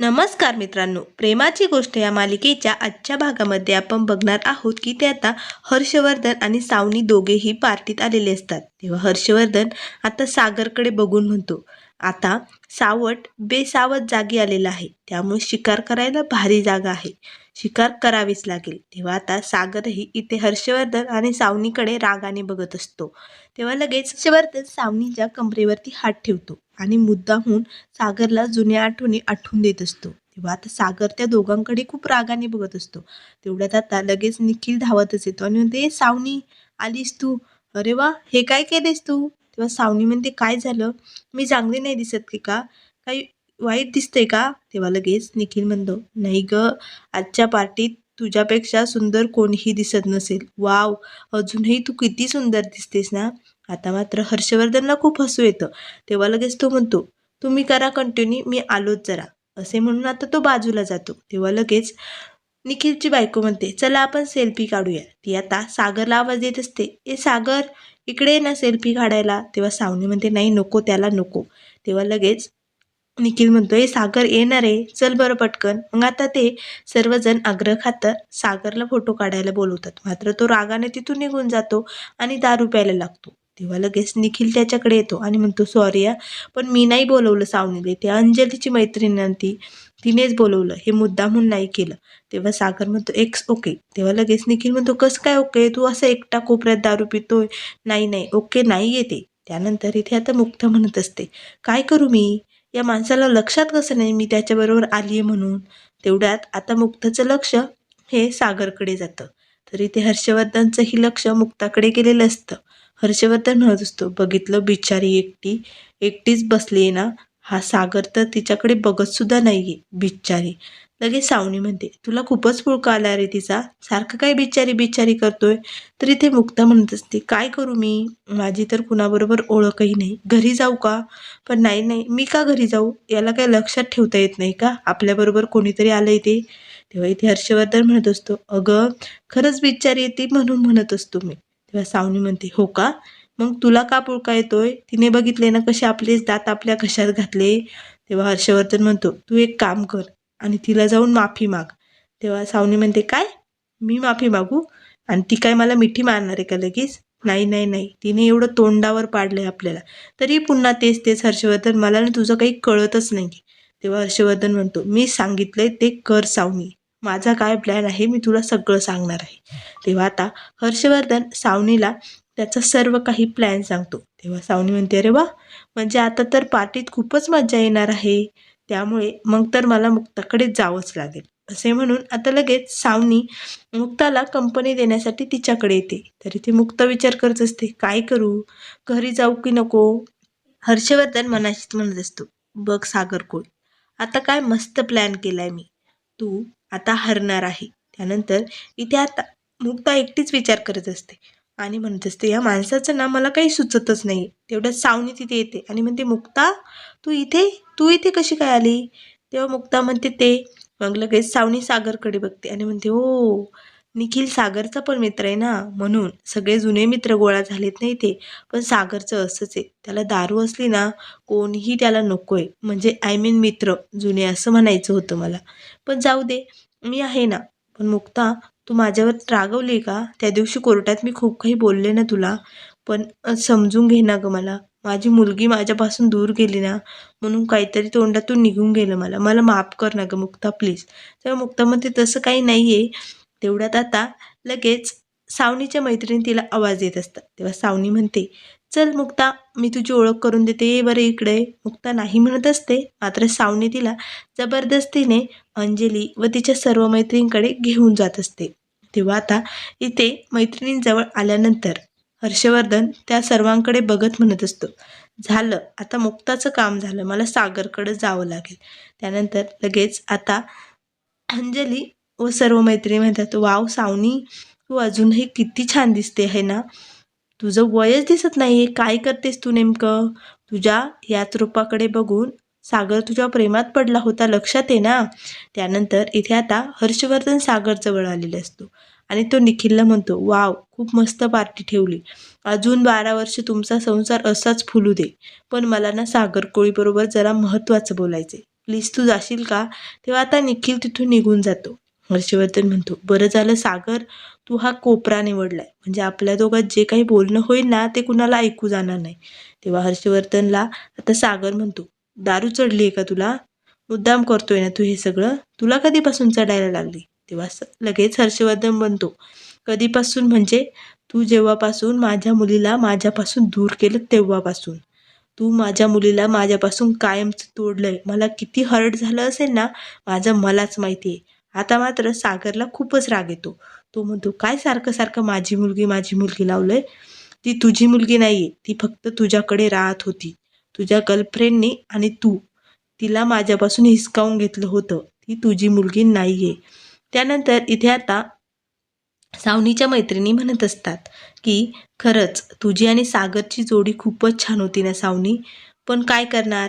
नमस्कार मित्रांनो प्रेमाची गोष्ट या मालिकेच्या आजच्या भागामध्ये आपण बघणार आहोत की ते आता हर्षवर्धन आणि सावनी दोघेही पार्टीत आलेले असतात. तेव्हा हर्षवर्धन आता सागरकडे बघून म्हणतो आता सावट बेसावत जागी आलेला आहे. त्यामुळे शिकार करायला भारी जागा आहे. शिकार करावीच लागेल. तेव्हा आता सागरही इथे हर्षवर्धन आणि सावनीकडे रागाने बघत असतो. तेव्हा लगेच हर्षवर्धन सावनीच्या कमरेवरती हात ठेवतो आणि मुद्दाहून सागरला जुन्या आठवणी आठवून देत असतो. तेव्हा आता सागर त्या दोघांकडे खूप रागाने बघत असतो. तेवढ्यात आता लगेच निखिल धावतच येतो आणि म्हणते सावनी आलीस तू? अरे वा हे काय केलेस तू? तेव्हा सावनी म्हणते काय झालं मी चांगली नाही दिसत की का? काही वाईट दिसतंय का? तेव्हा लगेच निखिल म्हणतो नाही ग आजच्या पार्टीत तुझ्यापेक्षा सुंदर कोणीही दिसत नसेल. वाव अजूनही तू किती सुंदर दिसतेस ना? आता मात्र हर्षवर्धनला खूप हसू येतं. तेव्हा लगेच तो म्हणतो तुम्ही करा कंटिन्यू मी आलोच जरा. असे म्हणून आता तो बाजूला जातो. तेव्हा लगेच निखिलची बायको म्हणते चला आपण सेल्फी काढूया. ती आता सागरला आवाज देत असते. ए सागर इकडे ये ना सेल्फी काढायला. तेव्हा सावनी म्हणते नाही नको त्याला नको. तेव्हा लगेच निखिल म्हणतो ए सागर येणार आहे. चल बरं पटकन. मग आता ते सर्वजण आग्रह खातर सागरला फोटो काढायला बोलवतात. मात्र तो रागाने तिथून निघून जातो आणि दारू प्यायला लागतो. तेव्हा लगेच निखिल त्याच्याकडे येतो आणि म्हणतो सॉरी या पण मी नाही बोलवलं सावनीले. ते अंजलीची मैत्रीण ती तिनेच बोलवलं. हे मुद्दामून नाही केलं. तेव्हा सागर म्हणतो एक्स ओके तेव्हा लगेच निखिल म्हणतो कसं काय ओके तू असं एकटा कोपऱ्यात दारू पितोय? नाही नाही ओके नाही येते. त्यानंतर इथे आता मुक्त म्हणत असते. काय करू मी? या माणसाला लक्षात कसं नाही मी त्याच्याबरोबर आली आहे म्हणून? तेवढ्यात आता मुक्ताचं लक्ष हे सागरकडे जातं. तर इथे हर्षवर्धनचंही लक्ष मुक्ताकडे गेलेलं असतं. हर्षवर्धन म्हणत असतो बघितलं बिचारी एकटी. एकटीच बसली आहे ना. हा सागर तर तिच्याकडे बघत सुद्धा नाहीये बिचारी लगेच सावनी म्हणते तुला खूपच पुळका आला रे तिचा. सारखं काय बिचारी बिचारी करतोय? तर इथे मुक्ता म्हणत असते काय करू मी? माझी तर कुणाबरोबर ओळखही नाही. घरी जाऊ का? पण नाही नाही. मी का घरी जाऊ? याला काय लक्षात ठेवता येत नाही का? आपल्याबरोबर कोणीतरी आलंय ते तेव्हा इथे हर्षवर्धन म्हणत असतो अगं खरंच बिचारी येते म्हणून म्हणत असतो मी. तेव्हा सावनी म्हणते हो का? मग तुला का पुळका येतोय? तिने बघितले ना कसे आपलेच दात आपल्या घशात घातले. तेव्हा हर्षवर्धन म्हणतो तू एक काम कर आणि तिला जाऊन माफी माग. तेव्हा सावनी म्हणते काय? मी माफी मागू? आणि ती काय मला मिठी मारणार आहे का लगेच? नाही नाही नाही. तिने एवढं तोंडावर पाडलंय आपल्याला. तरी पुन्हा तेच तेच हर्षवर्धन. मला ना तुझं काही कळतच नाही. तेव्हा हर्षवर्धन म्हणतो मी सांगितलंय ते कर सावनी. माझा काय प्लॅन आहे मी तुला सगळं सांगणार आहे. तेव्हा आता हर्षवर्धन सावनीला त्याचा सर्व काही प्लॅन सांगतो. तेव्हा सावनी म्हणते अरे वा! म्हणजे आता तर पार्टीत खूपच मज्जा येणार आहे. त्यामुळे मग तर मला मुक्ताकडे जावंच लागेल. असे म्हणून आता लगेच सावनी मुक्ताला कंपनी देण्यासाठी तिच्याकडे येते. तरी ती मुक्ता विचार करत असते काय करू? घरी जाऊ की नको? हर्षवर्धन मनाशीच म्हणत असतो बघ सागर कोळ आता काय मस्त प्लॅन केलाय मी. तू आता हरणार आहे. त्यानंतर इथे आता मुक्ता एकटीच विचार करत असते. आणि म्हणत असते या माणसाचं ना मला काही सुचतच नाही. तेवढ्यात सावनी तिथे येते आणि म्हणते मुक्ता तू इथे? तू इथे कशी काय आली? तेव्हा मुक्ता म्हणते ते. मग लगेच सावनी सागरकडे बघते आणि म्हणते हो निखिल सागरचा पण मित्र आहे ना म्हणून सगळे जुने मित्र गोळा झालेत नाही ते. पण सागरचं असंच आहे. त्याला दारू असली ना कोणीही त्याला नको आहे म्हणजे आय मीन मित्र जुने असं म्हणायचं होतं मला. पण जाऊ दे मी आहे ना. पण मुक्ता तू माझ्यावर रागवली का? त्या दिवशी कोर्टात मी खूप काही बोलले ना तुला पण समजून घे ना गं मला. माझी मुलगी माझ्यापासून दूर गेली ना म्हणून काहीतरी तोंडातून निघून गेलं मला. मला माफ कर ना गं मुक्ता प्लीज. तेव्हा मुक्तामध्ये तसं काही नाही आहे तेवढ्यात आता लगेच सावनीच्या मैत्रिणी तिला आवाज देत असतात. तेव्हा सावनी म्हणते चल मुक्ता मी तुझी ओळख करून देते. ये बरं इकडे. मुक्ता नाही म्हणत असते मात्र सावनी तिला जबरदस्तीने अंजली व तिच्या सर्व मैत्रिणींकडे घेऊन जात असते. तेव्हा आता इथे मैत्रिणींजवळ आल्यानंतर हर्षवर्धन त्या सर्वांकडे बघत म्हणत असतो झालं आता मुक्ताचं काम झालं. मला सागरकडे जावं लागेल. त्यानंतर लगेच आता अंजली व सर्व मैत्रिणी म्हणतात वाव सावनी तू अजूनही किती छान दिसते आहे ना? तुझं वयच दिसत नाही काय करतेस तू नेमकं? तुझ्या याच रूपाकडे बघून सागर तुझ्या प्रेमात पडला होता लक्षात आहे ना? त्यानंतर इथे आता हर्षवर्धन सागरजवळ आलेला असतो आणि तो निखिलला म्हणतो वाव खूप मस्त पार्टी ठेवली. अजून बारा वर्ष तुमचा संसार असाच फुलू दे. पण मला ना सागर कोळीबरोबर जरा महत्त्वाचं बोलायचे प्लीज तू जाशील का? तेव्हा आता निखिल तिथून निघून जातो. हर्षवर्धन म्हणतो बरं झालं सागर तू हा कोपरा निवडलाय. म्हणजे आपल्या दोघात जे काही बोलणं होईल ना ते कुणाला ऐकू जाणार नाही. तेव्हा हर्षवर्धनला आता सागर म्हणतो दारू चढली आहे का तुला? मुद्दाम करतोय ना तू हे सगळं? तुला कधीपासून चढायला लागली? तेव्हा स- लगेच हर्षवर्धन म्हणतो कधीपासून म्हणजे? तू जेव्हापासून माझ्या मुलीला माझ्यापासून दूर केलं तेव्हापासून. तू माझ्या मुलीला माझ्यापासून कायमचं तोडलंय. मला किती हर्ट झालं असेल ना माझं मलाच माहिती आहे आता मात्र सागरला खूपच राग येतो. तो म्हणतो काय सारखं सारखं माझी मुलगी माझी मुलगी लावलंय? ती तुझी मुलगी नाही आहे ती फक्त तुझ्याकडे राहत होती. तुझ्या गर्लफ्रेंडनी आणि तू. तिला माझ्यापासून हिसकावून घेतलं होतं. ती तुझी मुलगी नाही आहे त्यानंतर इथे आता सावनीच्या मैत्रिणी म्हणत असतात की खरंच तुझी आणि सागरची जोडी खूपच छान होती ना सावनी? पण काय करणार?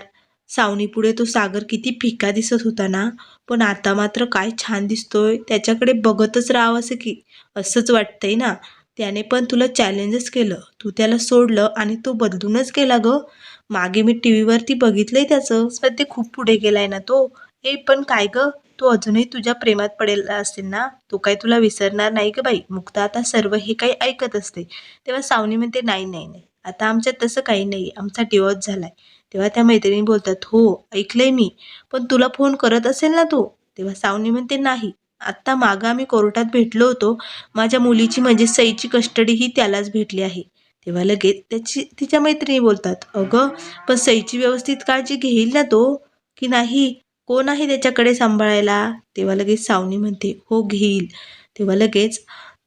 सावनीपुढे तो सागर किती फिका दिसत होता ना? पण आता मात्र काय छान दिसतोय त्याच्याकडे बघतच राहावं असं की असंच वाटतंय ना? त्याने पण तुला चॅलेंजच केलं. तू त्याला सोडलं आणि तो बदलूनच गेला ग? मागे मी टी व्हीवरती बघितलंय त्याचं. ते खूप पुढे गेलाय ना तो? ए पण काय ग? तो अजूनही तुझ्या प्रेमात पडेला असेल ना? तो काय तुला विसरणार नाही ग बाई? मुक्ता आता सर्व हे काही ऐकत असते. तेव्हा सावनी म्हणते नाही नाही नाही. आता आमच्यात तसं काही नाही आमचा डिवॉर्स झालाय. तेव्हा त्या मैत्रिणी बोलतात हो ऐकलंय मी पण तुला फोन करत असेल ना तो? तेव्हा सावनी म्हणते नाही आत्ता मागं आम्ही कोर्टात भेटलो होतो. माझ्या मुलीची म्हणजे सईची कस्टडी ही त्यालाच भेटली आहे. तेव्हा लगेच त्याची तिच्या मैत्रिणी बोलतात अगं पण सईची व्यवस्थित काळजी घेईल ना तो? की नाही? कोण आहे त्याच्याकडे सांभाळायला? तेव्हा लगेच सावनी म्हणते हो घेईल. तेव्हा लगेच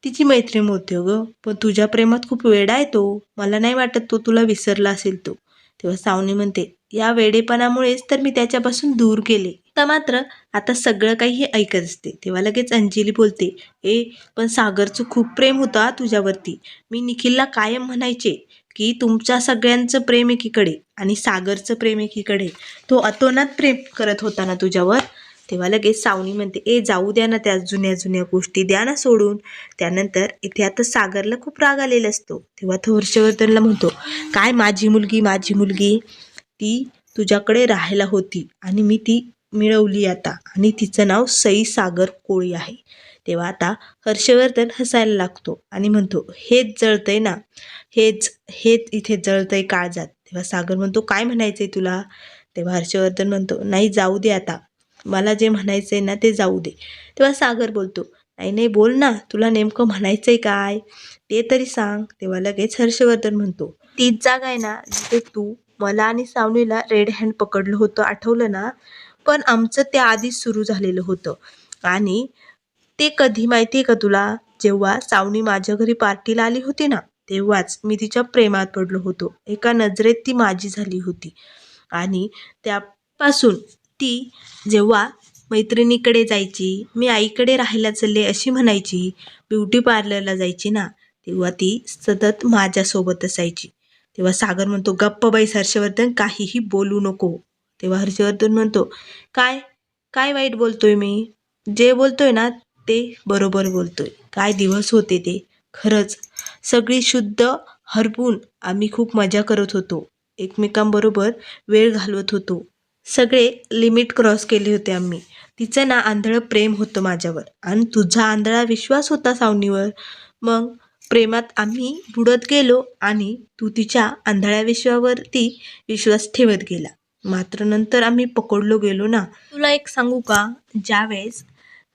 तिची मैत्रीण होते अगं पण तुझ्या प्रेमात खूप वेडा आहे तो. मला नाही वाटत तो तुला विसरला असेल तो. तेव्हा सावनी म्हणते या वेडेपणामुळेच तर मी त्याच्यापासून दूर गेले. तर मात्र आता सगळं काही हे ऐकत असते. तेव्हा लगेच अंजली बोलते ए पण सागरचं खूप प्रेम होता तुझ्यावरती. मी निखिलला कायम म्हणायचे की तुमच्या सगळ्यांचं प्रेम एकीकडे आणि सागरचं प्रेम एकीकडे. तो अतोनात प्रेम करत होता ना तुझ्यावर? तेव्हा लगेच सावनी म्हणते ए जाऊ द्या ना त्या जुन्या जुन्या गोष्टी द्या ना सोडून. त्यानंतर इथे आता सागरला खूप राग आलेला असतो. तेव्हा तो हर्षवर्धनला म्हणतो काय माझी मुलगी माझी मुलगी ती तुझ्याकडे राहायला होती आणि मी ती मिळवली आता आणि तिचं नाव सई सागर कोळी आहे. तेव्हा आता हर्षवर्धन हसायला लागतो आणि म्हणतो हेच जळतंय ना हेच हेच इथे जळतंय काळजात. तेव्हा सागर म्हणतो काय म्हणायचंय तुला? तेव्हा हर्षवर्धन म्हणतो नाही जाऊ दे आता. मला जे म्हणायचं आहे ना ते जाऊ दे. तेव्हा सागर बोलतो नाही नाही बोल ना तुला नेमकं म्हणायचं आहे काय? ते तरी सांग. तेव्हा लगेच हर्षवर्धन म्हणतो तीच जागा आहे ना जिथे तू मला आणि सावनीला रेड हँड पकडलं होतं आठवलं ना? पण आमचं त्या आधीच सुरू झालेलं होतं. आणि ते कधी माहिती आहे का तुला? जेव्हा सावनी माझ्या घरी पार्टीला आली होती ना तेव्हाच मी तिच्या प्रेमात पडलो होतो. एका नजरेत ती माझी झाली होती. आणि त्यापासून ती जेव्हा मैत्रिणीकडे जायची मी आईकडे राहायला चालले अशी म्हणायची ब्युटी पार्लरला जायची ना तेव्हा ती सतत माझ्यासोबत असायची. तेव्हा सागर म्हणतो गप्प बाईस हर्षवर्धन काहीही बोलू नको. तेव्हा हर्षवर्धन म्हणतो काय काय वाईट बोलतोय मी? जे बोलतोय ना ते बरोबर बोलतोय. काय दिवस होते ते. खरंच सगळी शुद्ध हरपून आम्ही खूप मजा करत होतो. एकमेकांबरोबर वेळ घालवत होतो. सगळे लिमिट क्रॉस केले होते आम्ही. तिचं ना आंधळं प्रेम होतं माझ्यावर. आणि तुझा आंधळा विश्वास होता सावनीवर. मग प्रेमात आम्ही बुडत गेलो आणि तू तिच्या आंधळ्या विश्वावरती विश्वास ठेवत गेला. मात्र नंतर आम्ही पकडलो गेलो ना. तुला एक सांगू का? ज्यावेळेस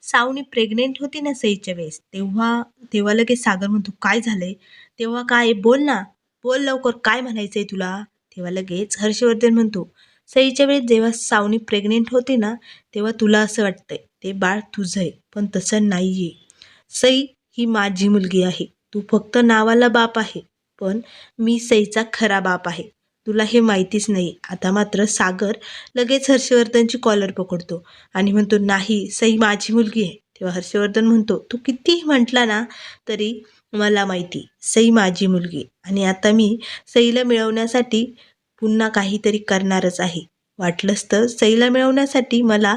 सावनी प्रेग्नेंट होती ना सईच्या वेळेस तेव्हा तेव्हा लगेच सागर म्हणतो काय झालंय? तेव्हा काय बोल ना. बोल लवकर. काय म्हणायचंय तुला? तेव्हा लगेच हर्षवर्धन म्हणतो सईच्या वेळेस जेव्हा सावनी प्रेग्नेंट होते ना तेव्हा तुला असं वाटतंय ते बाळ तुझं आहे पण तसं नाही आहे सई ही माझी मुलगी आहे. तू फक्त नावाला बाप आहे पण मी सईचा खरा बाप आहे. तुला हे माहितीच नाही. आता मात्र सागर लगेच हर्षवर्धनची कॉलर पकडतो आणि म्हणतो नाही सई माझी मुलगी आहे. तेव्हा हर्षवर्धन म्हणतो तू कितीही म्हटला ना तरी मला माहिती सई माझी मुलगी आणि आता मी सईला मिळवण्यासाठी पुन्हा काहीतरी करणारच आहे. वाटलंच तर सईला मिळवण्यासाठी मला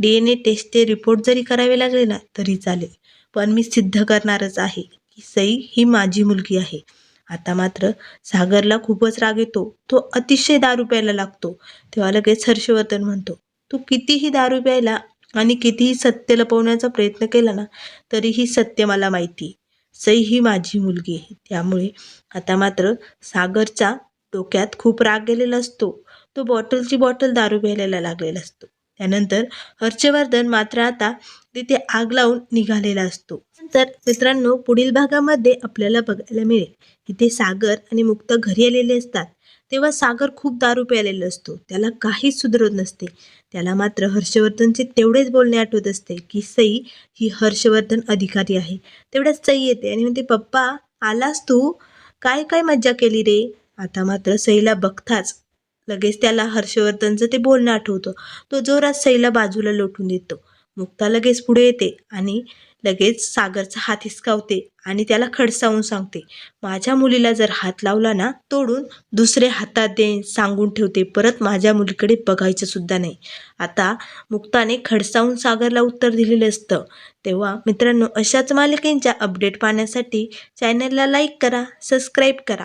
डी एन ए टेस्टचे रिपोर्ट जरी करावे लागले ना तरी चालेल. पण मी सिद्ध करणारच आहे की सई ही माझी मुलगी आहे. आता मात्र सागरला खूपच राग येतो. तो अतिशय दारू प्यायला लागतो. तेव्हा लगेच हर्षवर्धन म्हणतो तू कितीही दारू प्यायला आणि कितीही सत्य लपवण्याचा प्रयत्न केला ना तरीही सत्य मला माहिती. सई ही माझी मुलगी आहे. त्यामुळे आता मात्र सागरचा डोक्यात खूप राग गेलेला असतो. तो बॉटलची बॉटल दारू प्यायला लागलेला असतो. त्यानंतर हर्षवर्धन मात्र आता तिथे आग लावून निघालेला असतो. नंतर मित्रांनो पुढील भागामध्ये आपल्याला बघायला मिळेल इथे सागर आणि मुक्ता घरी आलेले असतात. तेव्हा सागर खूप दारू प्यायलेला असतो. त्याला काहीच सुधरत नसते. त्याला मात्र हर्षवर्धनचे तेवढेच बोलणे आठवत असते की सई ही हर्षवर्धन अधिकारी आहे. तेवढ्याच सई येते आणि म्हणते पप्पा आलास तू? काय काय मज्जा केली रे? आता मात्र सईला बघताच लगेच त्याला हर्षवर्धनचं ते बोलणं आठवतं. तो जोरात सईला बाजूला लोटून देतो. मुक्ता लगेच पुढे येते आणि लगेच सागरचा हात हिसकावते आणि त्याला खडसावून सांगते माझ्या मुलीला जर हात लावला ना तोडून दुसरे हातात दे सांगून ठेवते परत माझ्या मुलीकडे बघायचं सुद्धा नाही. आता मुक्ताने खडसावून सागरला उत्तर दिलेलं असतं. तेव्हा मित्रांनो अशाच मालिकेंच्या अपडेट पाहण्यासाठी चॅनलला लाईक करा सबस्क्राईब करा.